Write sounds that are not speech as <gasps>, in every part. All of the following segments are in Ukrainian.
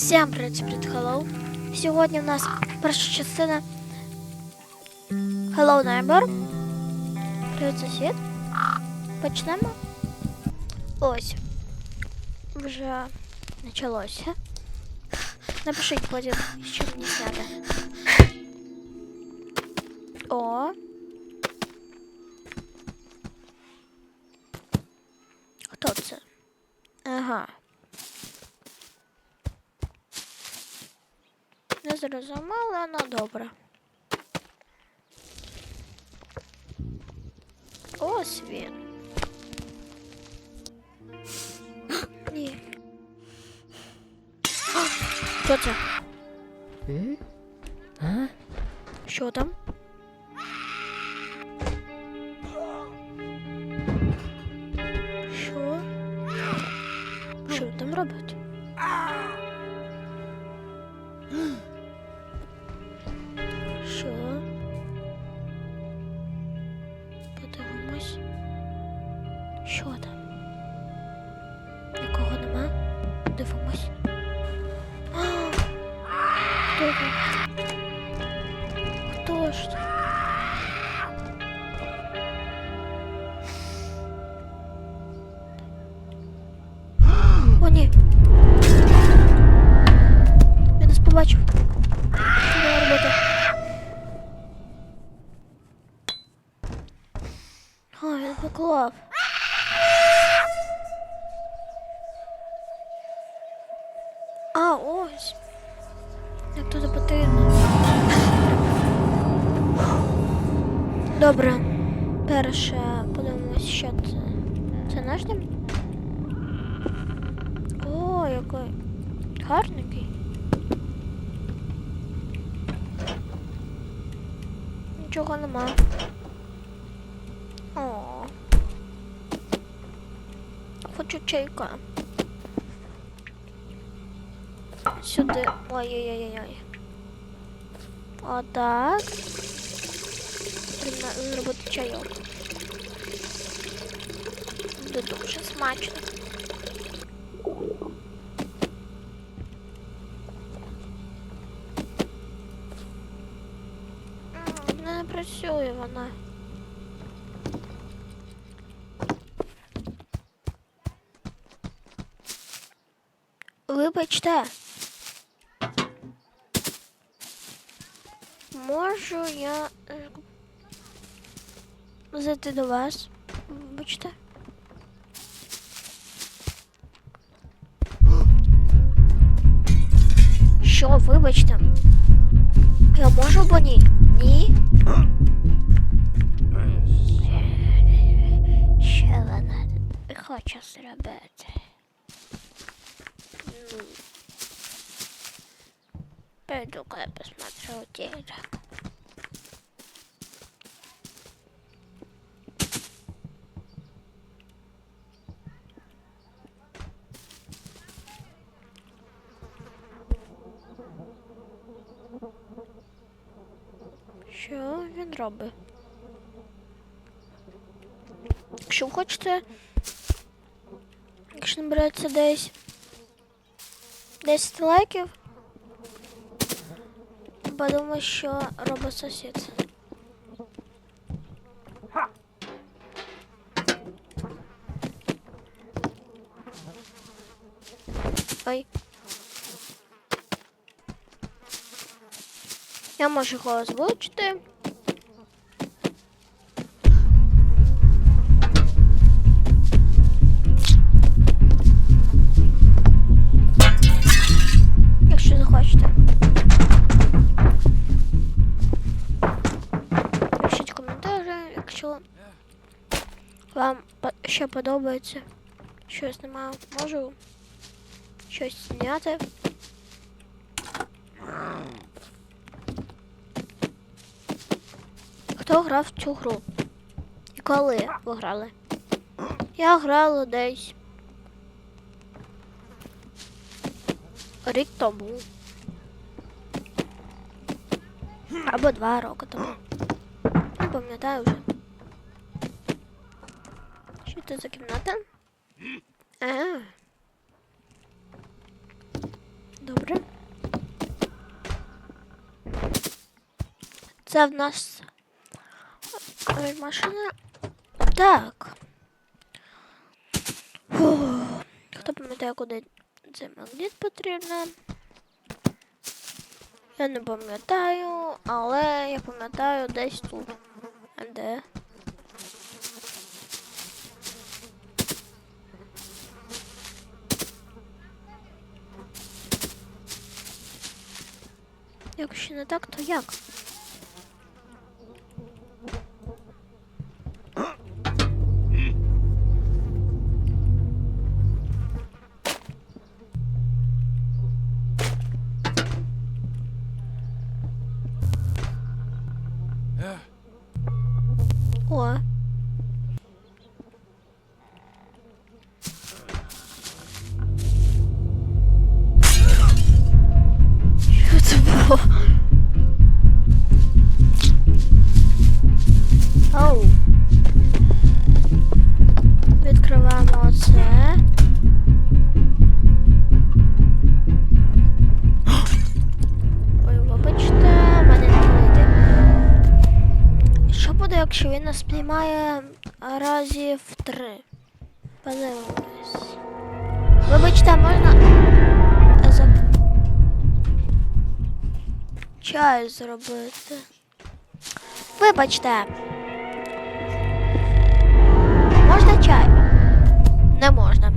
Всім привіт, привіт, hello. Сьогодні в нас перша частина Hello Neighbor. Привіт, сусід. Почнемо. Ось. Вже почалося. Напишіть потім, що мені зняти. О. Хто це? Ага. Не зрозуміла, але добре. Ось він. Ні. Що це? Що там? Що там? Нікого нема? Дивимось. Хто там? Хто ж там? О, ні. Він нас побачив. А, він поклав. Добре. Перше подивимось, що це. Це наш дім? О, який гарненький. Нічого нема. О. Хочу чайка. Сюди. Ой-ой-ой-ой. Отак. Зробити чайок. Буде дуже смачно. М, Не працює вона. Вибачте. Можу я зайти до вас? Вибачте. Що, вибачте? Я можу або ні? Ні? Що вона хоче зробити? Пойду-ка я посмотрю телек. Що він робить? Якщо ви хочете, якщо набирається десь 10 лайків, подумаю, що робить сусід. Ой. Я можу його озвучити. Ще подобається. Щось немає, можу щось зняти. Хто грав в цю гру? І коли ви грали? Я грала десь. Рік тому. Або два роки тому. Не пам'ятаю вже. Що за кімната? А. Добре. Це в нас машина. Так. Фух. Хто пам'ятає, куди цей магніт потрібно? Я не пам'ятаю, але я пам'ятаю десь тут. А де? Якщо не так, то як? О. спіймає разів три? Подивимось. Вибачте, можна. За... Чай зробити. Вибачте. Можна чай? Не можна.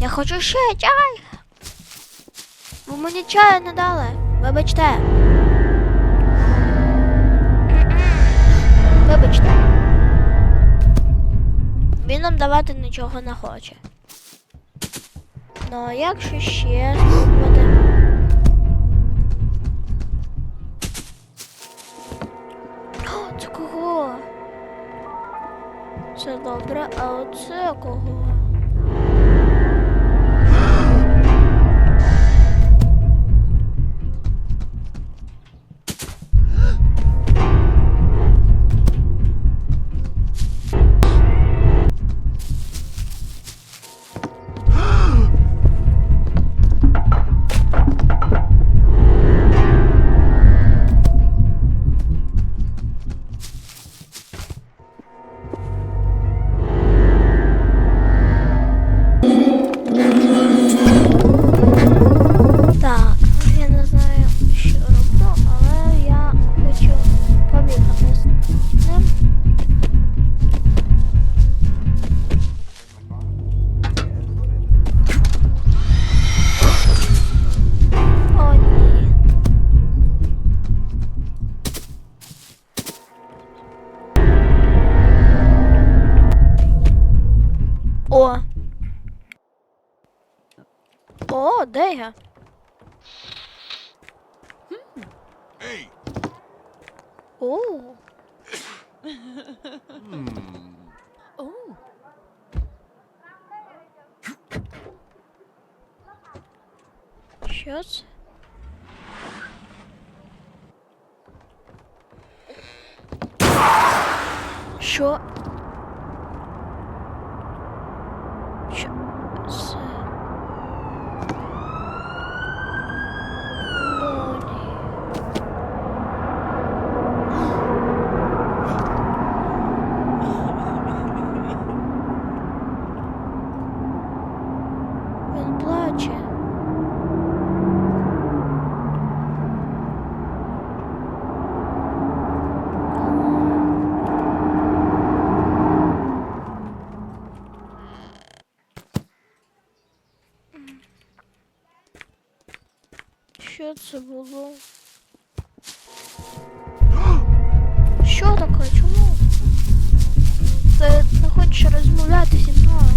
Я хочу ще чай. Ви мені чаю не дали. Вибачте. Він нам давати нічого не хоче. Ну, а якщо ще буде? О, це кого? Це добре, а оце кого? О, де я? Hey, О. Oh, Що це? Що? Що це? О, ні. Він плаче. Що це було? Що таке? Чому? Ти не хочеш розмовляти зі мною?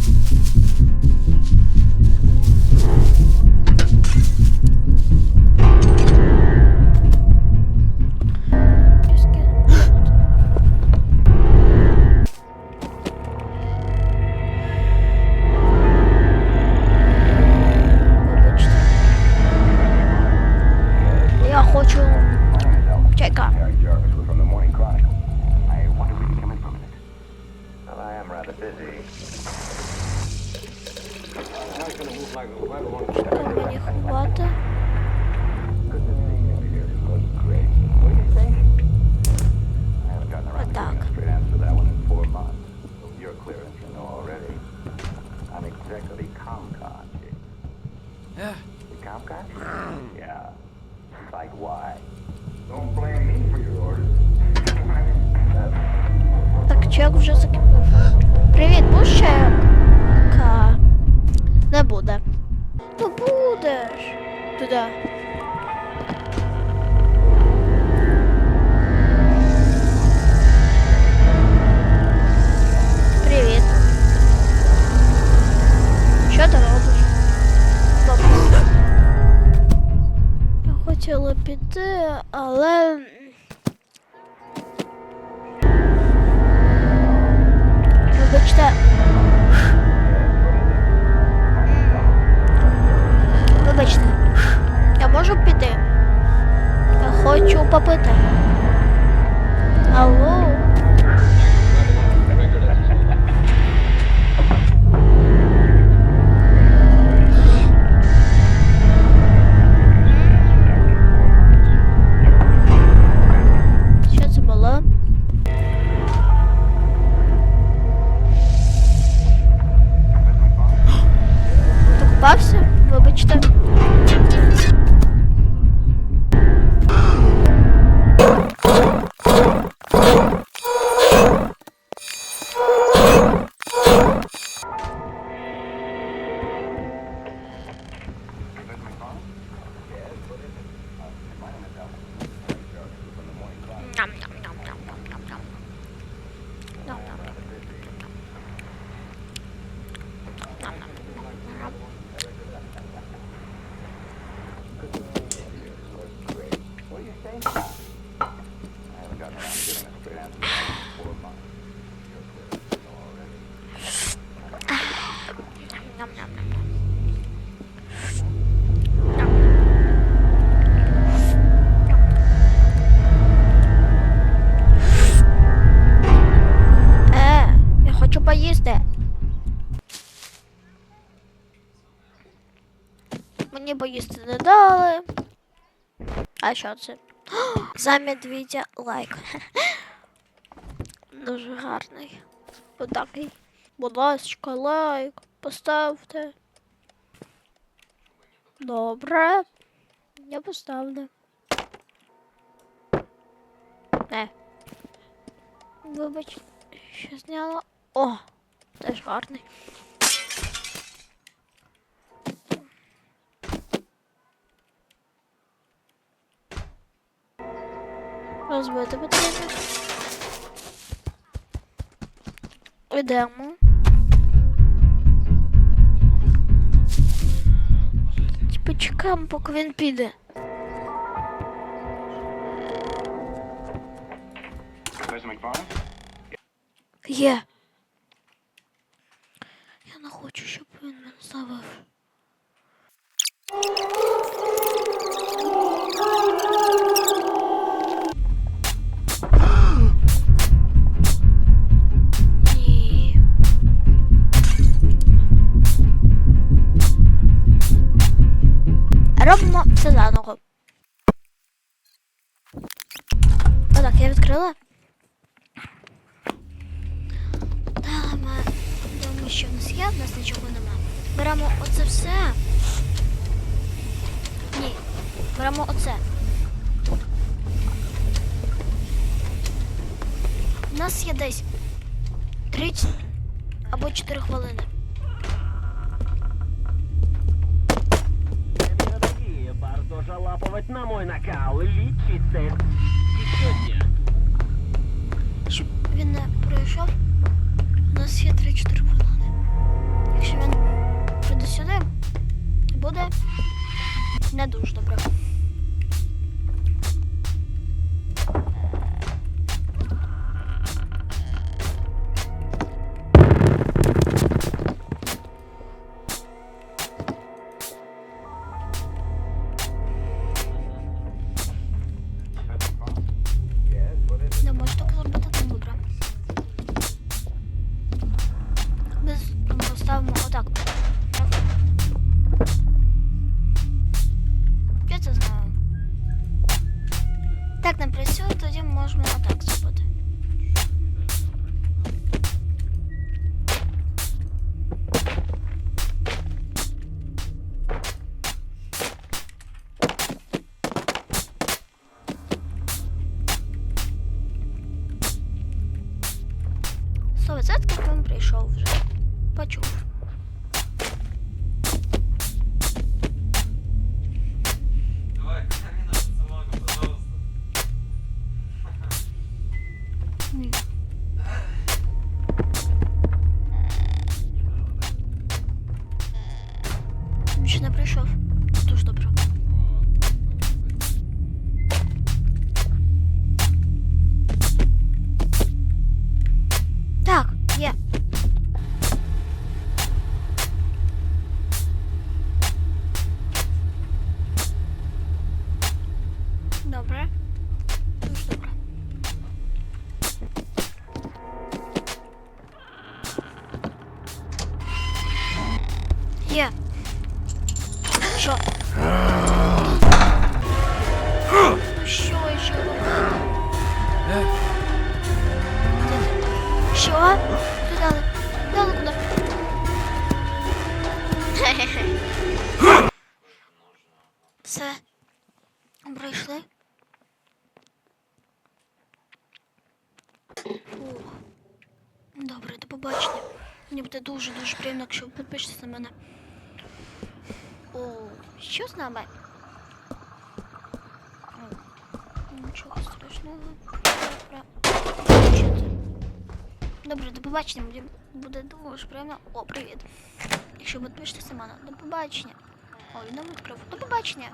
хотіла піти, але. Вибачте. Вибачте. Я можу піти? Я хочу попити. Алло. Поїсти не дали. А що це? <gasps> За медведя лайк. <laughs> Дуже гарний. Отакий. Будь ласка, лайк. Поставте. Добре. Я поставлю. Не. Вибач, що зняла. О, теж гарний. Розбити потрібно. Йдемо. Почекаємо, поки він піде. Є. Я я відкрила. Дали ми думаю, що в нас є, в нас нічого нема. Беремо оце все. Ні, беремо оце. У нас є десь 30 або 4 хвилини. Жалапывать на мой накал. Лічиться. Сьогодні. Щоб він не пройшов, у нас є 3-4 хвилини. Якщо він прийде сюди, буде не дуже добре. Georgia. Все. Пройшли. Фух. Добре, до побачення. Мені буде дуже-дуже приємно, якщо ви підпишетесь на мене. О, що з нами? Нічого страшного. Добре. До побачення. Мені буде дуже приємно. О, привіт. Якщо ви підпишетесь на мене, до побачення. Ой, не відкрив. До побачення.